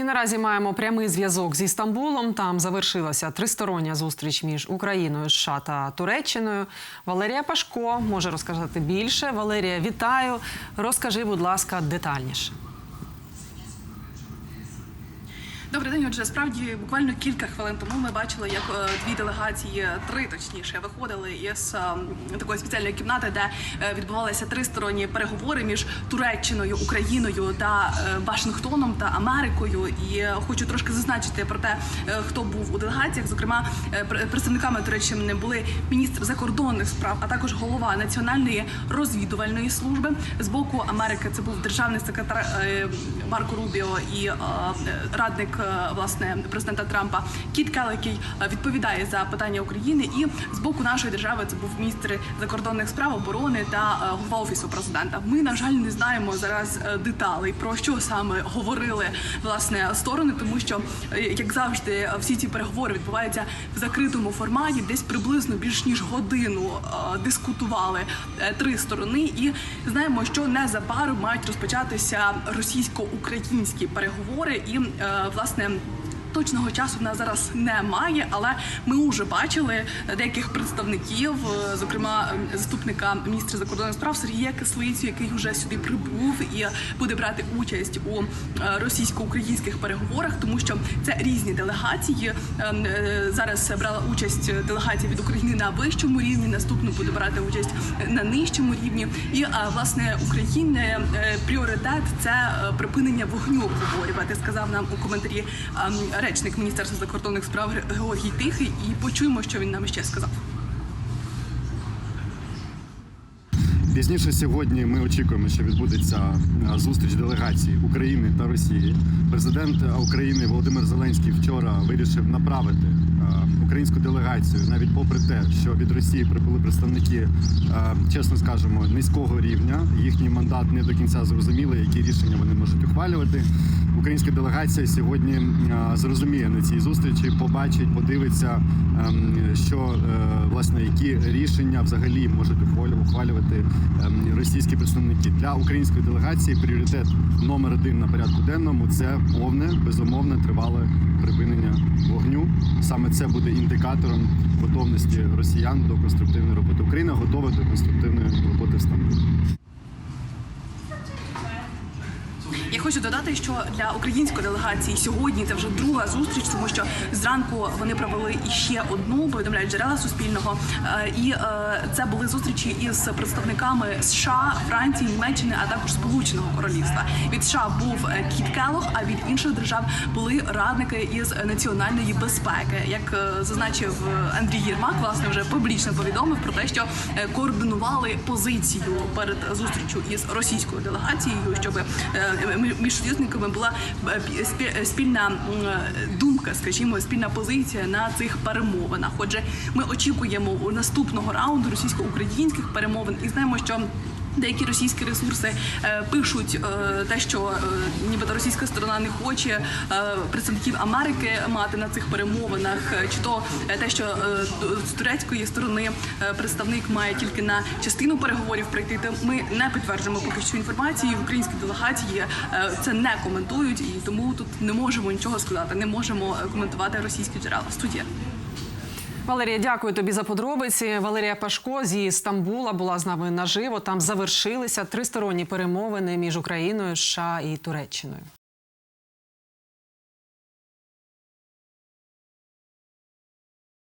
І наразі маємо прямий зв'язок з Істамбулом. Там завершилася тристороння зустріч між Україною, США та Туреччиною. Валерія Пашко може розказати більше. Валерія, вітаю. Розкажи, будь ласка, детальніше. Добрий день. Отже, справді буквально кілька хвилин тому ми бачили, як е, дві делегації, три точніше, виходили із е, такої спеціальної кімнати, де е, відбувалися тристоронні переговори між Туреччиною, Україною та Вашингтоном та Америкою. І хочу трошки зазначити про те, хто був у делегаціях. Зокрема, представниками Туреччини були міністр закордонних справ, а також голова національної розвідувальної служби з боку Америки. Це був державний секретар Марко Рубіо і радник власне президента Трампа Кіт Келл, який е, відповідає за питання України. І з боку нашої держави це був міністр закордонних справ, оборони та е, голова офісу президента. Ми на жаль не знаємо зараз е, деталей про що саме говорили власне сторони, тому що е, як завжди е, всі ці переговори відбуваються в закритому форматі, десь приблизно більш ніж годину е, дискутували е, три сторони, і знаємо, що незабаром мають розпочатися російсько-українські переговори, і е, власне. Точного часу в нас зараз немає, але ми вже бачили деяких представників, е, зокрема заступника міністра закордонних справ Сергія Кислицю, який вже сюди прибув і буде брати участь у е, російсько-українських переговорах, тому що це різні делегації. Е, е, Зараз брала участь делегація від України на вищому рівні. Наступну буде брати участь на нижчому рівні. І власне України пріоритет це припинення вогню обговорювати. Сказав нам у коментарі ем, речник міністерства закордонних справ Георгій Тихий. І почуємо, що він нам ще сказав. Пізніше сьогодні ми очікуємо, що відбудеться е, зустріч делегацій України та Росії. Президент України Володимир Зеленський вчора вирішив направити е, українську делегацію, навіть попри те, що від Росії прибули представники, е, чесно скажемо, низького рівня. Їхній мандат не до кінця зрозумілий, які рішення вони можуть ухвалювати. Українська делегація сьогодні е, зрозуміє на цій зустрічі, побачить, подивиться, ем, що е, власне які рішення взагалі можуть ухвалю- ухвалювати російські представники для української делегації. Пріоритет номер один на порядку денному це повне безумовне тривале припинення вогню. Саме це буде індикатором готовності росіян до конструктивної роботи. Україна готова до конструктивної роботи в Стамбулі. Я хочу додати, що для української делегації сьогодні це вже друга зустріч, тому що зранку вони провели іще одну, повідомляють джерела Суспільного. Е, І е, це були зустрічі із представниками США, Франції, Німеччини, а також Сполученого Королівства. Від США був е, Кіт Келлог, а від інших держав були радники із національної безпеки. Як зазначив Андрій Єрмак, власне вже публічно повідомив про те, що координували позицію перед зустрічю із російською делегацією, щоб між союзниками була е, спільна е, думка, скажімо, спільна позиція на цих перемовинах. Отже, ми очікуємо у наступного раунду російсько-українських перемовин і знаємо, що. Деякі російські ресурси е, пишуть е, те, що е, нібито російська сторона не хоче представників Америки мати на цих перемовинах, чи то те, що з турецької сторони представник має тільки на частину переговорів прийти. Ми не підтверджуємо поки що інформації. В українській делегації це не коментують, і тому тут не можемо нічого сказати. Не можемо коментувати російські джерела. Студія. Валерія, дякую тобі за подробиці. Валерія Пашко зі Стамбула була з нами наживо. Там завершилися тристоронні перемовини між Україною, США і Туреччиною.